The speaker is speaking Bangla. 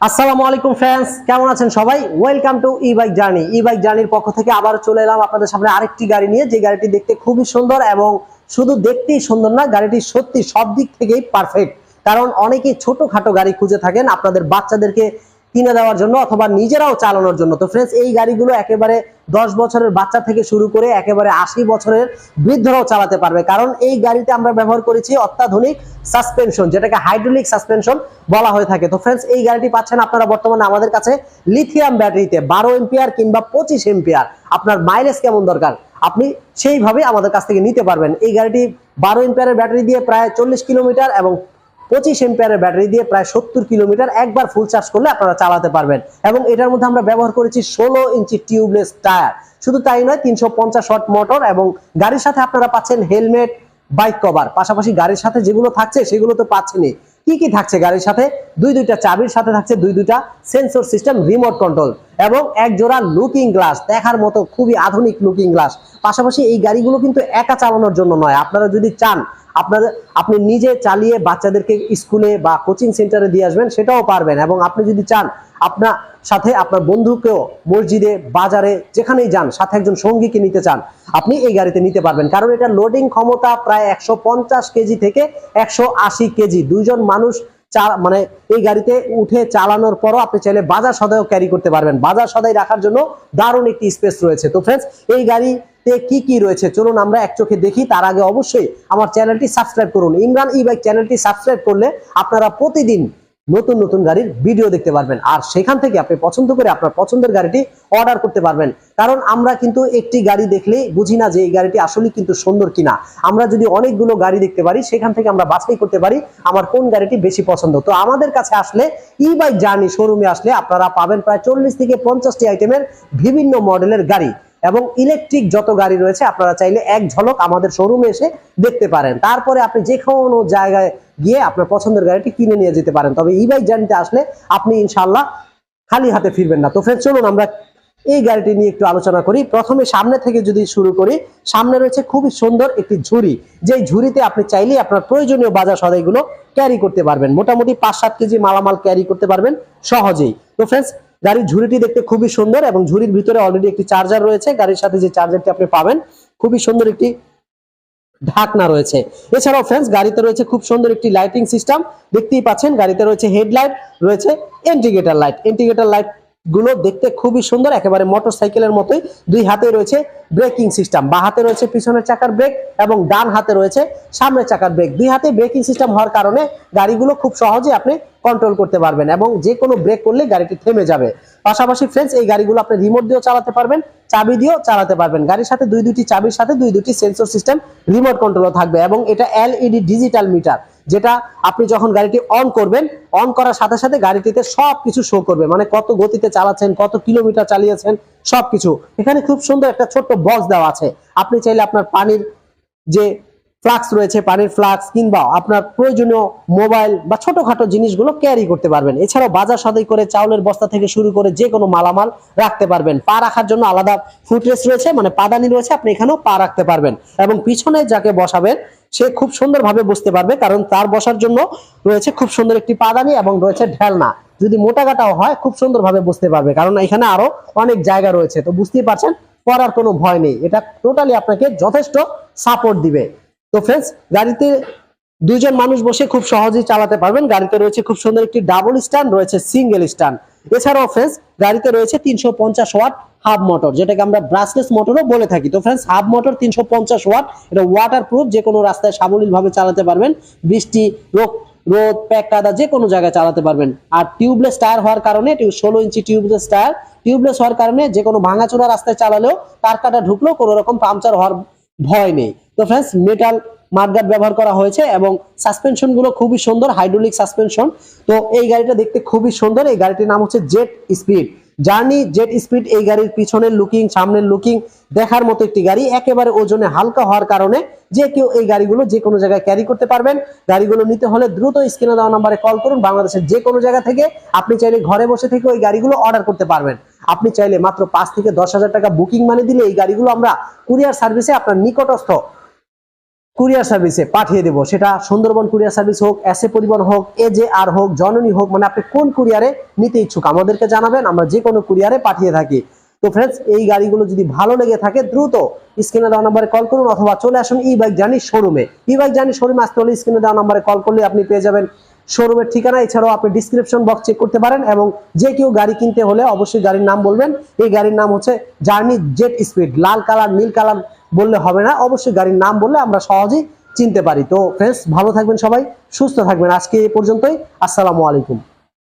আসসালামু আলাইকুম ফ্রেন্ডস কেমন আছেন সবাই? Welcome to e bike journey e bike জার্নির পক্ষ থেকে আবার চলে এলাম আপনাদের সামনে আরেকটি গাড়ি নিয়ে, যে গাড়িটি দেখতে খুবই সুন্দর এবং শুধু দেখতেই সুন্দর না, গাড়িটি সত্যি সব দিক থেকেই পারফেক্ট কারণ অনেকেই ছোটখাটো গাড়ি খুঁজে থাকেন, আপনাদের বাচ্চাদেরকে কিনে দেওয়ার জন্য অথবা নিজেরাও চালানোর জন্য। তো ফ্রেন্ডস এই গাড়িগুলো একেবারে দশ বছরের বাচ্চা থেকে শুরু করে একেবারে আশি বছরের বৃদ্ধরাও চালাতে পারবে। কারণ এই গাড়িতে আমরা ব্যবহার করেছি অত্যাধুনিক সাসপেনশন যেটাকে হাইড্রোলিক সাসপেনশন বলা হয়ে থাকে। তো ফ্রেন্ডস এই গাড়িটি পাচ্ছেন আপনারা বর্তমানে আমাদের কাছে লিথিয়াম ব্যাটারিতে বারো এম্পিয়ার কিংবা পঁচিশ এম্পিয়ার আপনার মাইলেজ কেমন দরকার? আপনি সেইভাবে আমাদের কাছ থেকে নিতে পারবেন। এই গাড়িটি বারো এম্পিয়ারের ব্যাটারি দিয়ে প্রায় চল্লিশ কিলোমিটার এবং পঁচিশ এম্পিয়ারের ব্যাটারি দিয়ে প্রায় সত্তর কিলোমিটার একবার ফুল চার্জ করলে আপনারা চালাতে পারবেন। এবং এটার মধ্যে আমরা ব্যবহার করেছি ষোলো ইঞ্চি টিউবলেস টায়ার শুধু তাই নয়, তিনশো পঞ্চাশ ওয়াট মোটর এবং গাড়ির সাথে আপনারা পাচ্ছেন হেলমেট বাইক কভার পাশাপাশি গাড়ির সাথে যেগুলো থাকছে সেগুলো তো পাচ্ছেনই। কি কি থাকছে গাড়ির সাথে? দুই দুইটা চাবির সাথে থাকছে দুই দুইটা সেন্সর সিস্টেম রিমোট কন্ট্রোল এবং এক জোড়া লুকিং গ্লাস দেখার মতো খুবই আধুনিক লুকিং গ্লাস পাশাপাশি এই গাড়িগুলো কিন্তু একা চালানোর জন্য নয়। আপনারা যদি চান আপনাদের আপনি নিজে চালিয়ে বাচ্চাদেরকে স্কুলে বা কোচিং সেন্টারে দিয়ে আসবেন, সেটাও পারবেন। এবং আপনি যদি চান, আপনার সাথে আপনার বন্ধুকেও মসজিদে, বাজারে, যেখানেই যান, সাথে একজন সঙ্গীকে নিতে চান, আপনি এই গাড়িতে নিতে পারবেন। কারণ এটা লোডিং ক্ষমতা প্রায় একশো পঞ্চাশ কেজি থেকে একশো আশি কেজি। দুইজন মানুষ মানে এই গাড়িতে উঠে চালানোর পরও আপনি চাইলে বাজার সদাইও ক্যারি করতে পারবেন। বাজার সদাই রাখার জন্য দারুণ একটি স্পেস রয়েছে। তো ফ্রেন্ডস এই গাড়িতে কি কি রয়েছে? চলুন আমরা এক চোখে দেখি। তার আগে অবশ্যই আমার চ্যানেলটি সাবস্ক্রাইব করুন। ইমরান ই বাইক চ্যানেলটি সাবস্ক্রাইব করলে আপনারা প্রতিদিন নতুন নতুন গাড়ির ভিডিও দেখতে পারবেন। আর সেখান থেকে আপনি পছন্দ করে আপনার পছন্দের গাড়িটি অর্ডার করতে পারবেন। কারণ আমরা কিন্তু একটি গাড়ি দেখলেই বুঝি না যে এই গাড়িটি আসলে কিন্তু সুন্দর কিনা। আমরা যদি অনেকগুলো গাড়ি দেখতে পারি, সেখান থেকে আমরা বাছাই করতে পারি আমার কোন গাড়িটি বেশি পছন্দ। তো আমাদের কাছে আসলে ই বাইক জার্নি শোরুমে আসলে আপনারা পাবেন প্রায় চল্লিশ থেকে পঞ্চাশটি আইটেমের বিভিন্ন মডেলের গাড়ি। এবং ইলেকট্রিক যত গাড়ি রয়েছে, আপনারা চাইলে এক ঝলক আমাদের শোরুমে এসে দেখতে পারেন। তারপরে আপনি যে কোনো জায়গায় গিয়ে আপনার পছন্দের গাড়িটি কিনে নিয়ে যেতে পারেন। তবে ই বাইক জার্নিতে আসলে আপনি ইনশাল্লাহ খালি হাতে ফিরবেন না। তো ফ্রেন্ড চলুন আমরা এই গাড়িটি নিয়ে একটু আলোচনা করি। প্রথমে সামনে থেকে যদি শুরু করি, সামনে রয়েছে খুবই সুন্দর একটি ঝুড়ি। যেই ঝুড়িতে আপনি চাইলেই আপনার প্রয়োজনীয় বাজার সদাইগুলো ক্যারি করতে পারবেন। মোটামুটি পাঁচ সাত কেজি মালামাল ক্যারি করতে পারবেন সহজেই। তো ফ্রেন্ডস গাড়ির ঝুড়িটি দেখতে খুবই সুন্দর এবং ঝুড়ির ভিতরে অলরেডি একটি চার্জার রয়েছে। গাড়ির সাথে যে চার্জারটি আপনি পাবেন, খুবই সুন্দর একটি ঢাকনা রয়েছে। এছাড়াও ফ্রেন্ডস গাড়িতে রয়েছে খুব সুন্দর একটি লাইটিং সিস্টেম দেখতেই পাচ্ছেন, গাড়িতে রয়েছে হেডলাইট রয়েছে ইন্ডিকেটর লাইট ইন্ডিকেটর লাইটগুলো দেখতে খুবই সুন্দর, একেবারে মোটর সাইকেলের মতোই। দুই হাতে রয়েছে ব্রেকিং সিস্টেম বা হাতে রয়েছে পিছনের চাকার ব্রেক এবং ডান হাতে রয়েছে সামনের চাকার ব্রেক দুই হাতে ব্রেকিং সিস্টেম হওয়ার কারণে গাড়িগুলো খুব সহজে আপনি কন্ট্রোল করতে পারবেন এবং যে কোনো ব্রেক করলে গাড়িটি থেমে যাবে। পাশাপাশি ফ্রেন্ডস এই গাড়িগুলো আপনি রিমোট দিয়েও চালাতে পারবেন, চাবি দিয়েও চালাতে পারবেন। গাড়ির সাথে দুই দুটি চাবির সাথে দুই দুটি সেন্সর সিস্টেম রিমোট কন্ট্রোলও থাকবে এবং এটা এলইডি ডিজিটাল মিটার যেটা আপনি যখন গাড়িটি অন করবেন অন করার সাথে সাথে গাড়িটিতে সব কিছু শো করবে। মানে কত গতিতে চালাচ্ছেন, কত কিলোমিটার চালিয়েছেন সব কিছু এখানে খুব সুন্দর একটা ছোট্ট বক্স দেওয়া আছে। আপনি চাইলে আপনার পানির যে ফ্লাক্স রয়েছে, পানির ফ্লাক্স কিংবা আপনার প্রয়োজনীয় মোবাইল বা ছোটখাটো জিনিসগুলো ক্যারি করতে পারবেন। এছাড়াও বাজার সদাই করে চাউলের বস্তা থেকে শুরু করে যে কোনো মালামাল রাখতে পারবেন। পা রাখার জন্য আলাদা ফুটরেস রয়েছে মানে পাদানি রয়েছে, আপনি এখানেও পা রাখতে পারবেন। এবং পিছনে যাকে বসাবেন, সে খুব সুন্দরভাবে বসতে পারবে, কারণ তার বসার জন্য রয়েছে খুব সুন্দর একটি পাদানি এবং রয়েছে ঢেলনা। যদি মোটা কাটাও হয়, খুব সুন্দরভাবে বসতে পারবে, কারণ এখানে আরও অনেক জায়গা রয়েছে। তো বুঝতেই পারছেন, পড়ার কোনো ভয় নেই। এটা টোটালি আপনাকে যথেষ্ট সাপোর্ট দিবে। তো ফ্রেন্ডস গাড়িতে দুইজন মানুষ বসে খুব সহজেই চালাতে পারবেন। গাড়িতে রয়েছে খুব সুন্দর একটি ডাবল স্ট্যান্ড রয়েছে সিঙ্গেল স্ট্যান্ড এছাড়াও ফ্রেন্ডস গাড়িতে রয়েছে তিনশো পঞ্চাশ ওয়াট হাব মোটর যেটাকে আমরা ব্রাসলেস মোটরও বলে থাকি। তো ফ্রেন্ডস হাব মোটর তিনশো পঞ্চাশ ওয়াট, এটা ওয়াটার প্রুফ যে কোনো রাস্তায় সাবলীল ভাবে চালাতে পারবেন। বৃষ্টি, রোগ, রোদ, প্যাক, কাদা, যে কোনো জায়গায় চালাতে পারবেন। আর টিউবলেস টায়ার হওয়ার কারণে ষোলো ইঞ্চি টিউবলেস টায়ার টিউবলেস হওয়ার কারণে যে কোনো ভাঙাচোরা রাস্তায় চালালেও তার কাটা ঢুকলেও কোনো রকম পাংচার হওয়ার ভয় নেই। তো ফ্রেন্ডস মেটাল মাঠগার্ড ব্যবহার করা হয়েছে এবং সাসপেনশনগুলো খুবই সুন্দর হাইড্রোলিক সাসপেনশন তো এই গাড়িটা দেখতে খুবই সুন্দর। এই গাড়িটির নাম হচ্ছে jet speed journey jet speed এই গাড়ির পিছনের লুকিং সামনের লুকিং দেখার মতো একটি গাড়ি, একেবারে ওজনে হালকা হওয়ার কারণে যে কেউ এই গাড়িগুলো যে কোনো জায়গায় ক্যারি করতে পারবেন। গাড়িগুলো নিতে হলে দ্রুত স্ক্রিনে দেওয়া নাম্বারে কল করুন, বাংলাদেশের যে কোনো জায়গা থেকে। আপনি চাইলে ঘরে বসে থেকে ওই গাড়িগুলো অর্ডার করতে পারবেন। আপনি চাইলে মাত্র পাঁচ থেকে দশ হাজার টাকা বুকিং মানে দিলে এই গাড়িগুলো আমরা কুরিয়ার সার্ভিসে আপনার নিকটস্থ কুরিয়ার সার্ভিসে পাঠিয়ে দেবো। সেটা সুন্দরবন কুরিয়ার সার্ভিস হোক এসএ পরিবহন হোক এ যে আর হোক, জননী হোক মানে আপনি কোন কুরিয়ারে নিতে ইচ্ছুক আমাদেরকে জানাবেন, আমরা যে কোনো কুরিয়ারে পাঠিয়ে থাকি। তো ফ্রেন্ডস এই গাড়িগুলো যদি ভালো লেগে থাকে, দ্রুত স্ক্রিনে দেওয়া নাম্বারে কল করুন অথবা চলে আসুন ই বাইক জানি শোরুমে ই বাইক জানি শোরুমে আসতে হলে স্ক্রিনে দেওয়া নাম্বারে কল করলে আপনি পেয়ে যাবেন শোরুমের ঠিকানা। এছাড়াও আপনি ডিসক্রিপশন বক্স চেক করতে পারেন এবং যে কেউ গাড়ি কিনতে হলে অবশ্যই গাড়ির নাম বলবেন। এই গাড়ির নাম হচ্ছে জার্নি জেট স্পিড লাল কালার, নীল কালার বললে হবে না। অবশ্যই গাড়ির নাম বললে আমরা সহজেই চিনতে পারি। তো ফ্রেন্ডস ভালো থাকবেন সবাই, সুস্থ থাকবেন। আজকে এ পর্যন্তই। আসসালামু আলাইকুম।